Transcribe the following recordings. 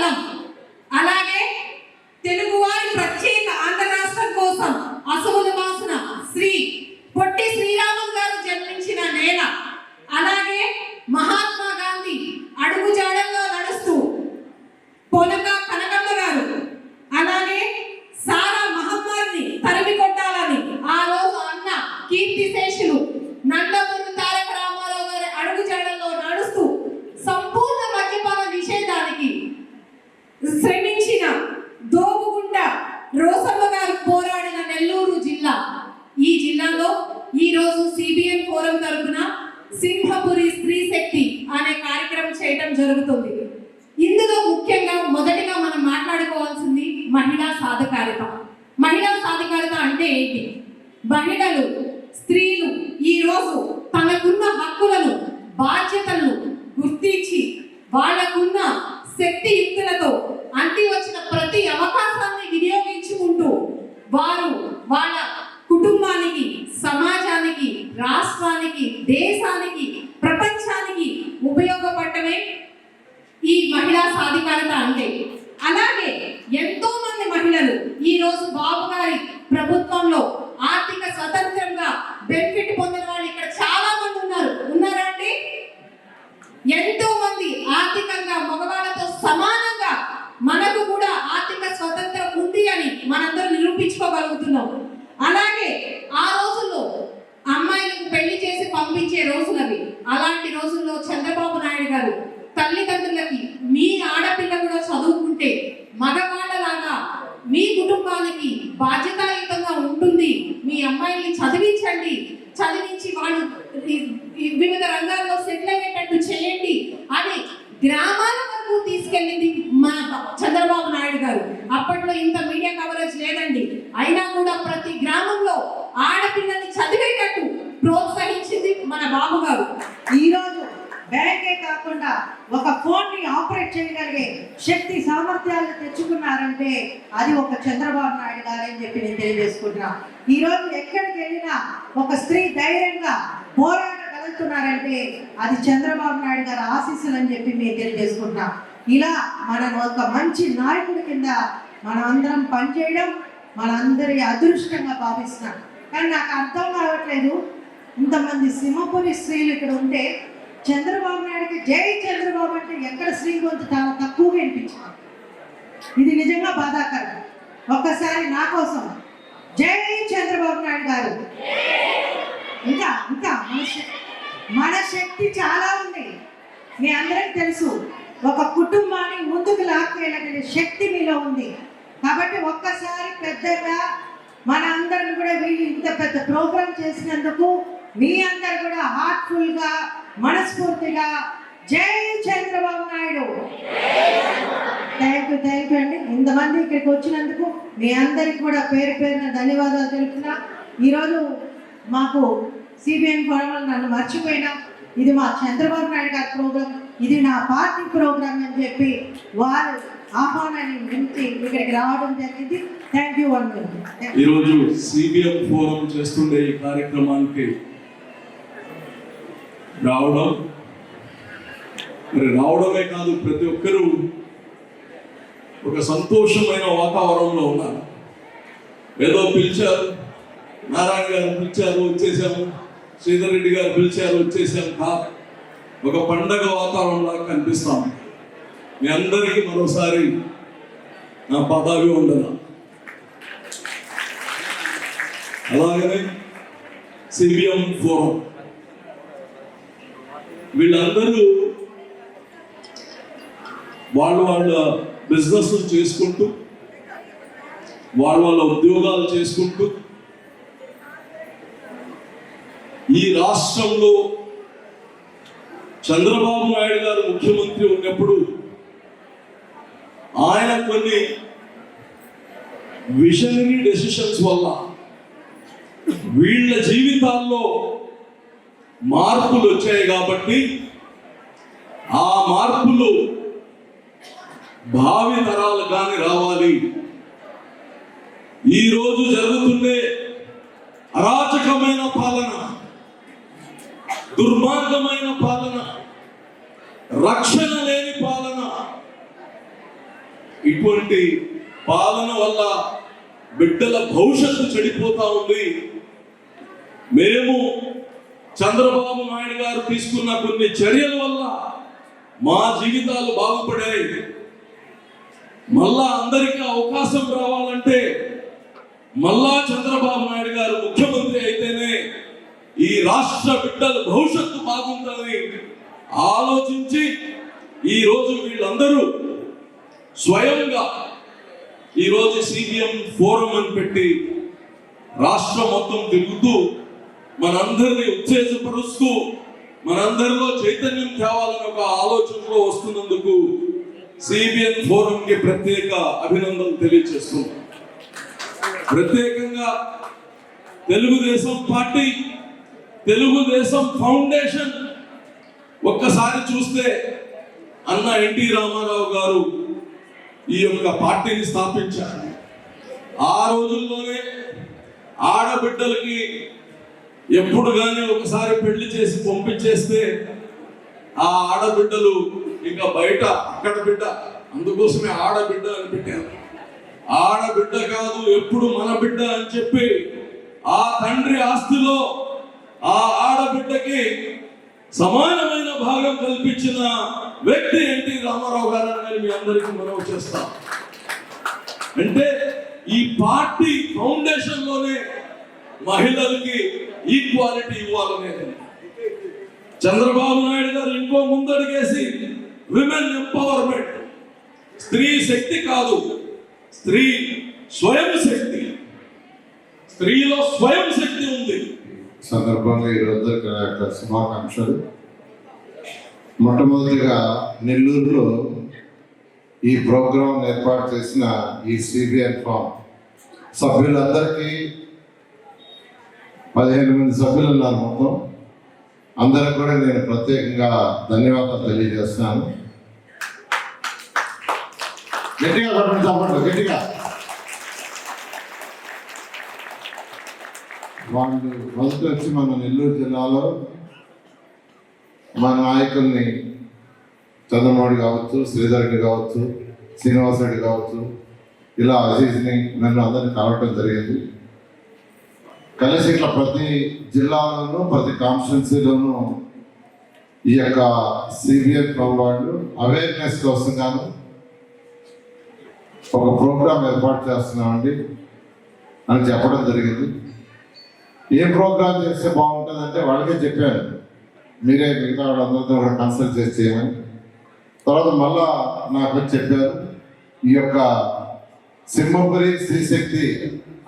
Alam, వివిధ రంగాల్లో settle అయ్యేటట్టు చేయండి. అని గ్రామాల వరకు తీసుకెళ్ళింది మన చంద్రబాబు నాయుడు గారు. అప్పట్లో ఇంత మీడియా కవరేజ్ లేదండి. అయినా కూడా ప్రతి గ్రామంలో ఆడపిల్లల్ని చదివేటట్టు ప్రోత్సహించింది మన బాబు గారు ఈరోజు బ్యాంకే కాకుండా ఒక ఫోన్ ఆపరేట్ చేయగలిగే శక్తి సామర్థ్యాలు తెచ్చుకున్నారంటే అది ఒక చంద్రబాబు నాయుడు గారని చెప్పి నేను తెలియజేసుకుంటున్నా. ఈ రోజు ఎక్కడికి వెళ్ళినా ఒక స్త్రీ ధైర్యంగా పోరాడగలుగుతున్నారంటే అది చంద్రబాబు నాయుడు గారి ఆశీస్సులు అని చెప్పి మేము తెలియజేసుకుంటున్నా. ఇలా మనం ఒక మంచి నాయకుడి కింద మనం అందరం పనిచేయడం మనందరి అదృష్టంగా భావిస్తున్నాం. కానీ నాకు అర్థం కావట్లేదు. ఇంతమంది సింహపురి స్త్రీలు ఇక్కడ ఉంటే చంద్రబాబు నాయుడుకి జై చంద్రబాబు అంటే ఎక్కడ స్త్రీ చాలా తక్కువగా వినిపించింది ఇది నిజంగా బాధాకరం. ఒక్కసారి నా కోసం జై చంద్రబాబు నాయుడు గారు. ఇంకా ఇంకా మన మన శక్తి చాలా ఉంది. మీ అందరికి తెలుసు ఒక కుటుంబాన్ని ముందుకు లాక్కేయాలనే శక్తి మీలో ఉంది. కాబట్టి ఒక్కసారి పెద్దగా మన అందరం కూడా వీళ్ళు ఇంత పెద్ద ప్రోగ్రామ్ చేసినందుకు మీ అందరు కూడా హార్ట్ఫుల్గా మనస్ఫూర్తిగా జై Chandrababu Naidu. Thank you thank you అండి. ఇంతమంది ఇక్కడికి వచ్చినందుకు మీ అందరికి కూడా పేరు పేరున ధన్యవాదాలు తెలుపుతున్నా. ఈరోజు మాకు సిబిఎన్ ఫోరం నన్ను మర్చిపోయినా. ఇది మా చంద్రబాబు నాయుడు గారి ప్రోగ్రామ్. ఇది నా పార్టీ ప్రోగ్రాం అని చెప్పి వారు ఆహ్వానాన్ని నింపి ఇక్కడికి రావడం జరిగింది. థ్యాంక్ యూ వన్ ఈరోజు సిబిఎం ఫోరం చేస్తుండే ఈ కార్యక్రమానికి రావడం? మరి రావడమే కాదు ప్రతి ఒక్కరూ ఒక సంతోషమైన వాతావరణంలో ఉన్నారు. ఏదో పిలిచారు నారాయణ గారు పిలిచారు వచ్చేసాము. శ్రీధర్ రెడ్డి గారు పిలిచారు వచ్చేసాము కాదు ఒక పండగ వాతావరణంలా కనిపిస్తాం మీ అందరికీ మరోసారి నా పదావి ఉండదా అలాగనే సిబిఎం ఫోరం. వీళ్ళందరూ వాళ్ళు వాళ్ళ బిజినెస్ చేసుకుంటూ వాళ్ళ వాళ్ళ ఉద్యోగాలు చేసుకుంటూ ఈ రాష్ట్రంలో చంద్రబాబు నాయుడు గారు ముఖ్యమంత్రి ఉన్నప్పుడు ఆయన కొన్ని విజనరీ డెసిషన్స్ వల్ల వీళ్ళ జీవితాల్లో మార్పులు వచ్చాయి కాబట్టి ఆ మార్పులు భావి తరాలు కానీ రావాలి. ఈ రోజు జరుగుతుండే అరాచకమైన పాలన దుర్మార్గమైన పాలన రక్షణ లేని పాలన. ఇటువంటి పాలన వల్ల బిడ్డల భవిష్యత్తు చెడిపోతా ఉంది. మేము చంద్రబాబు నాయుడు గారు తీసుకున్న కొన్ని చర్యల వల్ల మా జీవితాలు బాగుపడాయి. మళ్ళా అందరికీ అవకాశం రావాలంటే మళ్ళా చంద్రబాబు నాయుడు గారు ముఖ్యమంత్రి అయితేనే ఈ రాష్ట్ర బిడ్డల భవిష్యత్తు బాగుంటుంది ఆలోచించి ఈ రోజు వీళ్ళందరూ స్వయంగా ఈరోజు సీపీఎం ఫోరం అని పెట్టి రాష్ట్రం మొత్తం తిరుగుతూ మనందరినీ ఉత్తేజపరుస్తూ మనందరిలో చైతన్యం తేవాలని ఒక ఆలోచనలో వస్తున్నందుకు సిబిఎన్ ఫోరంకి ప్రత్యేక అభినందనలు తెలియజేస్తున్నాం ప్రత్యేకంగా తెలుగుదేశం పార్టీ తెలుగుదేశం ఫౌండేషన్ ఒక్కసారి చూస్తే అన్న ఎన్టీ రామారావు గారు ఈ యొక్క పార్టీని స్థాపించారు. ఆ రోజుల్లోనే ఆడబిడ్డలకి ఎప్పుడు కానీ ఒకసారి పెళ్ళి చేసి పంపించేస్తే ఆ ఆడబిడ్డలు ఇంకా బయట అక్కడ బిడ్డ అందుకోసమే ఆడబిడ్డ అని పెట్టారు. ఆడబిడ్డ కాదు ఎప్పుడు మన బిడ్డ అని చెప్పి ఆ తండ్రి ఆస్తిలో ఆ ఆడబిడ్డకి సమానమైన భాగం కల్పించిన వ్యక్తి ఎన్టీ రామారావు గారు అని మీ అందరికీ మనవి చేస్తాం. అంటే ఈ పార్టీ ఫౌండేషన్లోనే మహిళలకి ఈక్వాలిటీ ఇవ్వాలనేది. చంద్రబాబు నాయుడు గారు ఇంకో ముందడుగేసి విమెన్ ఎంపవర్మెంట్ స్త్రీ శక్తి కాదు స్త్రీ స్వయం శక్తి. స్త్రీలో స్వయం శక్తి ఉంది. సందర్భంగా ఈరోజు యొక్క శుభాకాంక్షలు. మొట్టమొదటిగా నెల్లూరులో ఈ ప్రోగ్రాం ఏర్పాటు చేసిన ఈ సిబిఎన్ ఫామ్ సభ్యులందరికీ పదిహేను మంది సభ్యులు ఉన్నారు మొత్తం. అందరికి కూడా నేను ప్రత్యేకంగా ధన్యవాదాలు తెలియజేస్తున్నాను. గట్టిగా కొట్టండి గట్టిగా. వాళ్ళు మొదటి వచ్చి మన నెల్లూరు జిల్లాలో మన నాయకుల్ని చంద్రమౌళి కావచ్చు శ్రీధర్ని కావచ్చు శ్రీనివాసరెడ్డి కావచ్చు ఇలా అజీజ్ని నన్ను అందరినీ కలవటం జరిగింది. కలిసి ఇట్లా ప్రతి జిల్లాలోనూ ప్రతి కాన్స్టిట్యున్సీలోనూ ఈ యొక్క సిబిఎన్ వాళ్ళు అవేర్నెస్ కోసం గాను ఒక ప్రోగ్రాం ఏర్పాటు చేస్తున్నామండి అని చెప్పడం జరిగింది. ఏ ప్రోగ్రాం చేస్తే బాగుంటుంది అంటే వాళ్ళకే చెప్పాను. మీరే మిగతా వాళ్ళందరితో కూడా కన్సల్ట్ చేసి చేయమని తర్వాత మళ్ళా నాకు చెప్పారు. ఈ యొక్క సింహపురి శ్రీశక్తి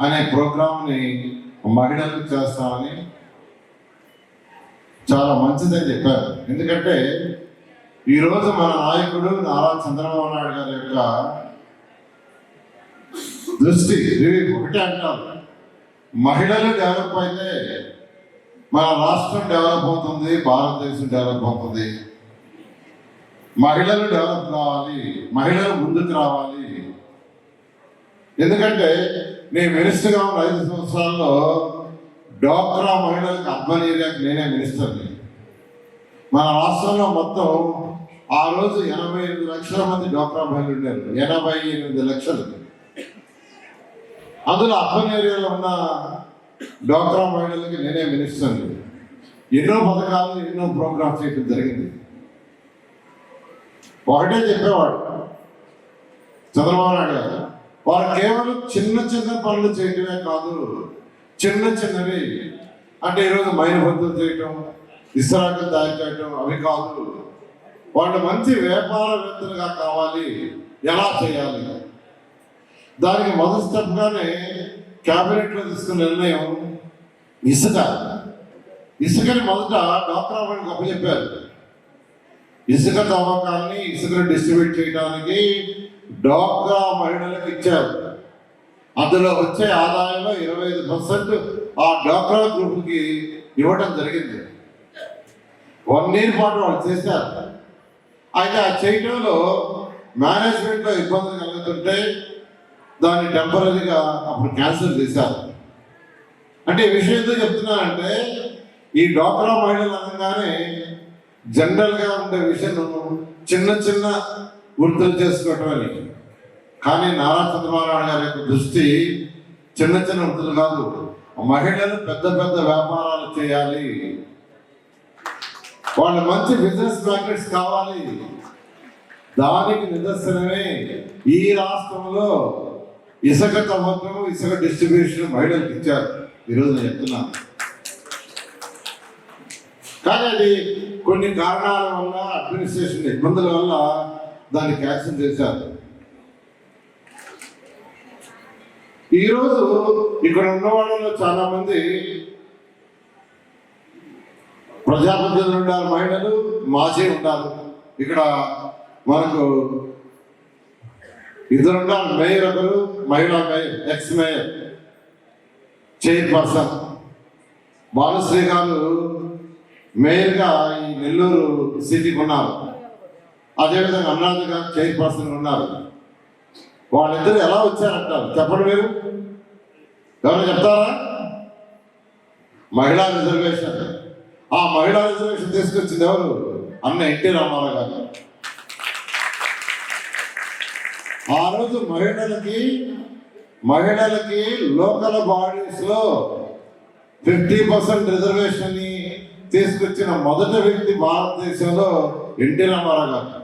అనే ప్రోగ్రాంని మహిళలకు చేస్తామని చాలా మంచిదని చెప్పారు. ఎందుకంటే ఈరోజు మన నాయకుడు నారా చంద్రబాబు నాయుడు గారి యొక్క దృష్టి ఒకటే అంటారు. మహిళలు డెవలప్ అయితే మన రాష్ట్రం డెవలప్ అవుతుంది భారతదేశం డెవలప్ అవుతుంది. మహిళలు డెవలప్ కావాలి మహిళలు ముందుకు రావాలి. ఎందుకంటే నేను మినిస్టర్గా ఉన్న ఐదు సంవత్సరాల్లో డ్వాక్రా మహిళలకు అర్బన్ ఏరియాకి నేనే మినిస్టర్ని మన రాష్ట్రంలో మొత్తం ఆ రోజు ఎనభై ఎనిమిది లక్షల మంది డోక్రా మహిళలు ఉన్నారు ఎనభై ఎనిమిది లక్షలు. అందులో అర్బన్ ఏరియాలో ఉన్న డోక్రా మహిళలకి నేనే మినిస్టర్ని ఎన్నో పథకాలు ఎన్నో ప్రోగ్రామ్స్ చేయడం జరిగింది. ఒకటే చెప్పేవాడు. చంద్రబాబు నాయుడు గారు వారు కేవలం చిన్న చిన్న పనులు చేయటమే కాదు చిన్న చిన్నవి. అంటే ఈరోజు మైనబద్ధం చేయటం ఇస్రాకులు తయారు చేయటం అవి కాదు. వాళ్ళు మంచి వ్యాపారవేత్తలుగా కావాలి. ఎలా చేయాలి? దానికి మొదటి స్టెప్గానే క్యాబినెట్లో తీసుకున్న నిర్ణయం ఇసుక. ఇసుకని మొదట డాక్టర్ వాళ్ళకి అప్పచెప్పారు. ఇసుక తవ్వకాన్ని ఇసుకను డిస్ట్రిబ్యూట్ చేయడానికి డోక్రా మహిళలకు ఇచ్చారు. అందులో వచ్చే ఆదాయంలో ఇరవై ఐదు పర్సెంట్ ఆ డోక్రా గ్రూప్కి ఇవ్వడం జరిగింది. వన్ ఇయర్ పాటు వాళ్ళు చేశారు. అయితే ఆ చేయడంలో మేనేజ్మెంట్లో ఇబ్బందులు కలుగుతుంటే దాన్ని టెంపరీగా అప్పుడు క్యాన్సిల్ చేశారు. అంటే ఈ విషయం ఎందుకు చెప్తున్నానంటే ఈ డ్వాక్రా మహిళలు అనగానే జనరల్గా ఉండే విషయం చిన్న చిన్న గుర్తులు చేసుకోవటం కానీ నారా చంద్రబాబు గారి యొక్క దృష్టి చిన్న చిన్న వృత్తులు కాదు. మహిళలు పెద్ద పెద్ద వ్యాపారాలు చేయాలి. వాళ్ళ మంచి బిజినెస్ మ్యాగ్నెట్స్ కావాలి. దానికి నిదర్శనమే ఈ రాష్ట్రంలో ఇసుక తవ్వకం ఇసుక డిస్ట్రిబ్యూషన్ మహిళలకు ఇచ్చారు. ఈరోజు నేను చెప్తున్నాను. కానీ అది కొన్ని కారణాల వల్ల అడ్మినిస్ట్రేషన్ ఇబ్బందుల వల్ల దాన్ని క్యాన్సిల్ చేశారు. ఈరోజు ఇక్కడ ఉన్న వాళ్ళలో చాలా మంది ప్రజాప్రతినిధులు ఉండాలి మహిళలు మాజీ ఉంటారు ఇక్కడ మనకు ఇద్దరు ఉంటారు మేయర్ ఒకరు మహిళా mayor ex mayor chairperson. Balasri garu మేయర్గా ఈ నెల్లూరు సిటీకి ఉన్నారు. అదేవిధంగా అన్నాథ్ గారు చైర్పర్సన్ ఉన్నారు. వాళ్ళిద్దరు ఎలా వచ్చారంటారు? చెప్పండి మీరు. ఎవరు చెప్తారా? మహిళా రిజర్వేషన్. ఆ మహిళా రిజర్వేషన్ తీసుకొచ్చింది ఎవరు? అన్న ఎన్టీ రామారావు గారు. ఆ రోజు మహిళలకి మహిళలకి లోకల్ బాడీస్లో ఫిఫ్టీ పర్సెంట్ రిజర్వేషన్ తీసుకొచ్చిన మొదటి వ్యక్తి భారతదేశంలో ఎన్టీ రామారావు గారు.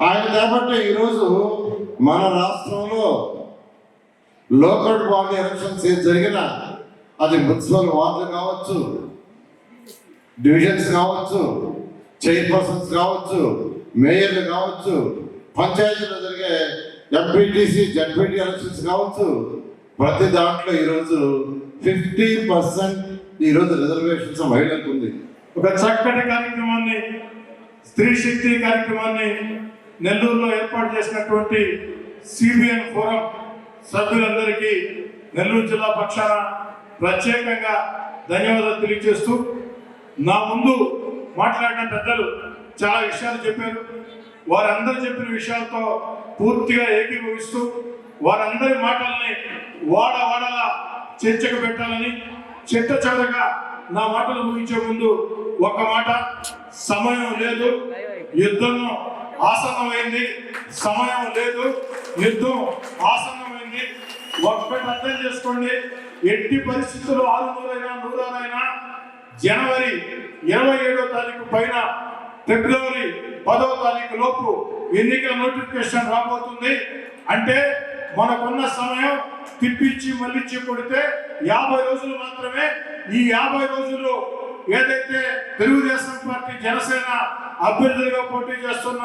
ఆయన కాబట్టి ఈరోజు మన రాష్ట్రంలో లోకల్ బాడీ ఎలక్షన్స్ ఏది జరిగినా అది మున్సిపల్ వార్డులు కావచ్చు డివిజన్స్ కావచ్చు చైర్పర్సన్స్ కావచ్చు మేయర్లు కావచ్చు పంచాయతీలో జరిగే ఎంపీటీసీ జడ్పీటీ ఎలక్షన్స్ కావచ్చు ప్రతి దాంట్లో ఈరోజు ఫిఫ్టీ పర్సెంట్ ఈరోజు రిజర్వేషన్స్ మహిళలకు ఉంది. ఒక చక్కటి కార్యక్రమాన్ని స్త్రీ శక్తి కార్యక్రమాన్ని నెల్లూరులో ఏర్పాటు చేసినటువంటి సిబిఎన్ ఫోరం సభ్యులందరికీ నెల్లూరు జిల్లా పక్షాన ప్రత్యేకంగా ధన్యవాదాలు తెలియజేస్తూ నా ముందు మాట్లాడిన పెద్దలు చాలా విషయాలు చెప్పారు. వారందరూ చెప్పిన విషయాలతో పూర్తిగా ఏకీభవిస్తూ వారందరి మాటల్ని వాడ వాడలా చర్చకు పెట్టాలని చిట్ట చివరగా నా మాటలు ముగించే ముందు ఒక మాట సమయం లేదు యుద్ధం ఆసన్నమైంది. సమయం లేదు. యుద్ధం ఆసన్నమైంది. ఒకటి అర్థం చేసుకోండి. ఎట్టి పరిస్థితుల్లో ఆరు నూరైనా జనవరి ఇరవై ఏడో తారీఖు పైన ఫిబ్రవరి పదో తారీఖు లోపు ఎన్నికల నోటిఫికేషన్ రాబోతుంది. అంటే మనకున్న సమయం తిప్పించి మళ్ళించి కొడితే యాభై రోజులు మాత్రమే. ఈ యాభై రోజులు ఏదైతే తెలుగుదేశం పార్టీ జనసేన అభ్యర్థులుగా పోటీ చేస్తున్న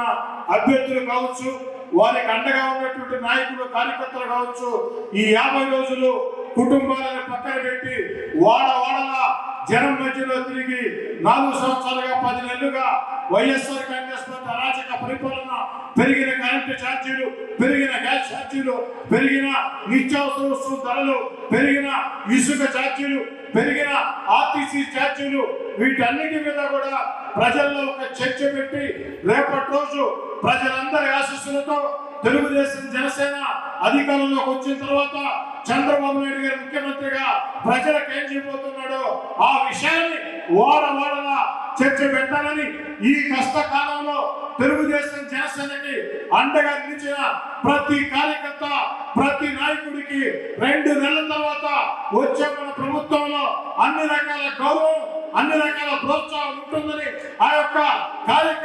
అభ్యర్థులు కావచ్చు వారికి అండగా ఉన్నటువంటి నాయకులు కార్యకర్తలు కావచ్చు ఈ యాభై రోజులు కుటుంబాలను పక్కన పెట్టి వాడ వాడలా జనం మధ్యలో తిరిగి నాలుగు సంవత్సరాలుగా పది నెలలుగా వైఎస్ఆర్ కాంగ్రెస్ పార్టీ అరాచక పరిపాలన పెరిగిన కరెంటు ఛార్జీలు పెరిగిన గ్యాస్ ఛార్జీలు పెరిగిన నిత్యావసర వస్తువు ధరలు పెరిగిన ఇసుక ఛార్జీలు పెరిగిన ఆర్టీసీ స్టాచ్యూలు వీటన్నిటి మీద కూడా ప్రజల్లో ఒక చర్చ పెట్టి రేపటి రోజు ప్రజలందరి ఆశీస్సులతో తెలుగుదేశం జనసేన అధికారంలోకి వచ్చిన తర్వాత చంద్రబాబు నాయుడు గారు ముఖ్యమంత్రిగా ప్రజలకు ఏం చేయబోతున్నాడో ఆ విషయాన్ని ఓడ ఓడలా చర్చ పెట్టాలని ఈ కష్టకాలంలో తెలుగుదేశం జనసేనకి అండగా నిలిచిన ప్రతి కార్యకర్త ప్రతి నాయకుడికి రెండు నెలల తర్వాత వచ్చే మన ప్రభుత్వంలో అన్ని రకాల గౌరవం అన్ని రకాల ప్రోత్సాహం ఉంటుందని ఆ యొక్క కార్యకర్తలకు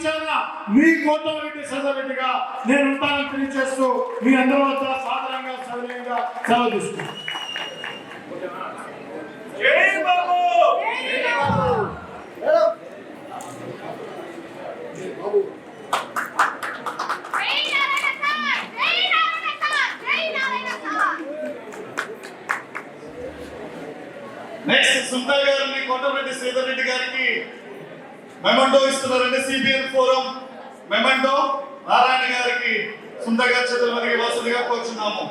మీ పక్షాన మీ కోటమిరెడ్డి సదరెడ్డిగా నేను ఉంటానని తెలియజేస్తూ మీ అందరి వద్ద సాధారణంగా సవినయంగా సెలవు తీసుకుంటాను జై బాబు! జై నారాయణ సార్ జై నారాయణ సార్ జై నారాయణ సార్ నెక్స్ట్ సుందర్ గారిని కోటమిరెడ్డి శ్రీధర్ రెడ్డి గారికి మెమండో ఇస్తున్నారండి సిబిఎన్ ఫోరం మెమండో నారాయణ గారికి సుందరగా గారి చేతుల వసతిగా కోరుచున్నాము.